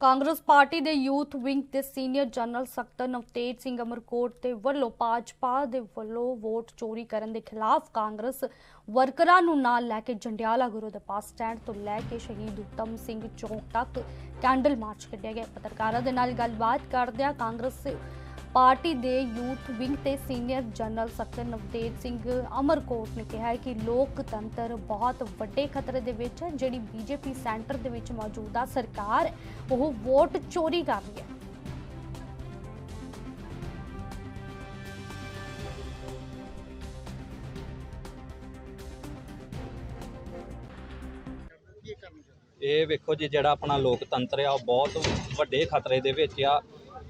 Congress party ਦੇ youth wing ਦੇ senior general ਸਕੱਤਰ ਨਵਤੇਜ ਸਿੰਘ ਅਮਰਕੋਟ ਦੇ ਵੱਲੋਂ ਭਾਜਪਾ ਦੇ ਵੱਲੋਂ ਵੋਟ ਚੋਰੀ ਕਰਨ ਦੇ ਖਿਲਾਫ ਕਾਂਗਰਸ ਵਰਕਰਾਂ ਨੂੰ ਨਾਲ ਲੈ ਕੇ ਜੰਡਿਆਲਾ ਗੁਰੂ ਦੇ ਬੱਸ ਸਟੈਂਡ ਤੋਂ ਲੈ ਕੇ ਸ਼ਹੀਦ ਉਤਮ ਸਿੰਘ ਚੌਕ ਤੱਕ ਕੈਂਡਲ ਮਾਰਚ ਕੱਢਿਆ ਗਿਆ। ਪੱਤਰਕਾਰਾਂ ਦੇ ਨਾਲ ਗੱਲਬਾਤ ਕਰਦਿਆਂ ਕਾਂਗਰਸ ਪਾਰਟੀ ਦੇ ਯੂਥ ਵਿੰਗ ਤੇ ਸੀਨੀਅਰ ਜਨਰਲ ਸਕੱਤਰ ਨਵਤੇਜ ਸਿੰਘ ਅਮਰਕੋਟ ਨੇ ਕਿਹਾ ਹੈ ਕਿ ਲੋਕਤੰਤਰ ਬਹੁਤ ਵੱਡੇ ਖਤਰੇ ਦੇ ਵਿੱਚ ਹੈ, ਜਿਹੜੀ ਬੀਜੇਪੀ ਸੈਂਟਰ ਦੇ ਵਿੱਚ ਮੌਜੂਦਾ ਸਰਕਾਰ ਉਹ ਵੋਟ ਚੋਰੀ ਕਰ ਰਹੀ ਹੈ। ਇਹ ਵੇਖੋ ਜੀ, ਜਿਹੜਾ ਆਪਣਾ ਲੋਕਤੰਤਰ ਆ, ਉਹ ਬਹੁਤ ਵੱਡੇ ਖਤਰੇ ਦੇ ਵਿੱਚ ਆ।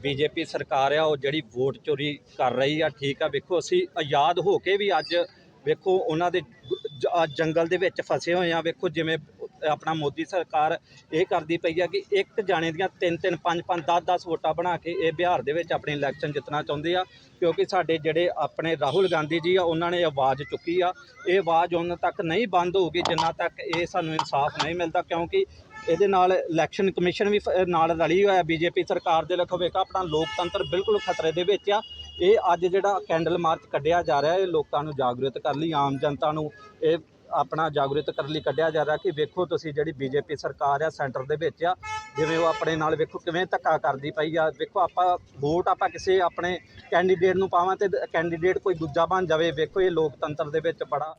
ਬੀਜੇਪੀ ਸਰਕਾਰ ਆ, ਉਹ ਜਿਹੜੀ ਵੋਟ ਚੋਰੀ ਕਰ ਰਹੀ ਆ, ਠੀਕ ਆ। ਵੇਖੋ, ਅਸੀਂ ਆਜ਼ਾਦ ਹੋ ਕੇ ਵੀ ਅੱਜ, ਵੇਖੋ, ਉਹਨਾਂ ਦੇ ਜੰਗਲ ਦੇ ਵਿੱਚ ਫਸੇ ਹੋਏ ਆ। ਵੇਖੋ, ਜਿਵੇਂ ਆਪਣਾ ਮੋਦੀ ਸਰਕਾਰ ਇਹ ਕਰਦੀ ਪਈ ਆ ਕਿ ਇੱਕ ਜਾਣੇ ਦੀਆਂ ਤਿੰਨ ਤਿੰਨ, ਪੰਜ ਪੰਜ 10 10 ਵੋਟਾਂ ਬਣਾ ਕੇ ਇਹ ਬਿਹਾਰ ਦੇ ਵਿੱਚ ਆਪਣੀ ਇਲੈਕਸ਼ਨ ਜਿੱਤਣਾ ਚਾਹੁੰਦੇ ਆ। ਕਿਉਂਕਿ ਸਾਡੇ ਜਿਹੜੇ ਆਪਣੇ ਰਾਹੁਲ ਗਾਂਧੀ ਜੀ ਆ, ਉਹਨਾਂ ਨੇ ਆਵਾਜ਼ ਚੁੱਕੀ ਆ। ਇਹ ਆਵਾਜ਼ ਉਹਨਾਂ ਤੱਕ ਨਹੀਂ ਬੰਦ ਹੋਊਗੀ, ਜਿੰਨਾ ਤੱਕ ਇਹ ਸਾਨੂੰ ਇਨਸਾਫ ਨਹੀਂ ਮਿਲਦਾ, ਕਿਉਂਕਿ ਇਹਦੇ ਨਾਲ ਇਲੈਕਸ਼ਨ ਕਮਿਸ਼ਨ ਵੀ ਨਾਲ ਰਲੀ ਹੋਇਆ ਬੀਜੇਪੀ ਸਰਕਾਰ ਦੇ ਲਖੋ ਵੇਖਾ, ਆਪਣਾ ਲੋਕਤੰਤਰ ਬਿਲਕੁਲ ਖਤਰੇ ਦੇ ਵਿੱਚ ਆ। ਇਹ ਅੱਜ ਜਿਹੜਾ ਕੈਂਡਲ ਮਾਰਚ ਕੱਢਿਆ ਜਾ ਰਿਹਾ, ਇਹ ਲੋਕਾਂ ਨੂੰ ਜਾਗਰੂਕ ਕਰਨ ਲਈ, ਆਮ ਜਨਤਾ ਨੂੰ ਇਹ ਆਪਣਾ ਜਾਗਰੂਕ ਕਰਨ ਲਈ ਕੱਢਿਆ ਜਾ ਰਿਹਾ ਕਿ ਵੇਖੋ ਤੁਸੀਂ ਜਿਹੜੀ ਬੀਜੇਪੀ ਸਰਕਾਰ ਆ, ਸੈਂਟਰ ਦੇ ਵਿੱਚ ਆ, ਜਿਵੇਂ ਉਹ ਆਪਣੇ ਨਾਲ ਵੇਖੋ ਕਿਵੇਂ ਧੱਕਾ ਕਰਦੀ ਪਈ ਆ। ਵੇਖੋ ਆਪਾਂ ਵੋਟ ਆਪਾਂ ਕਿਸੇ ਆਪਣੇ ਕੈਂਡੀਡੇਟ ਨੂੰ ਪਾਵਾਂ ਤੇ ਕੈਂਡੀਡੇਟ ਕੋਈ ਦੂਜਾ ਬਣ ਜਾਵੇ, ਵੇਖੋ ਇਹ ਲੋਕਤੰਤਰ ਦੇ ਵਿੱਚ ਬੜਾ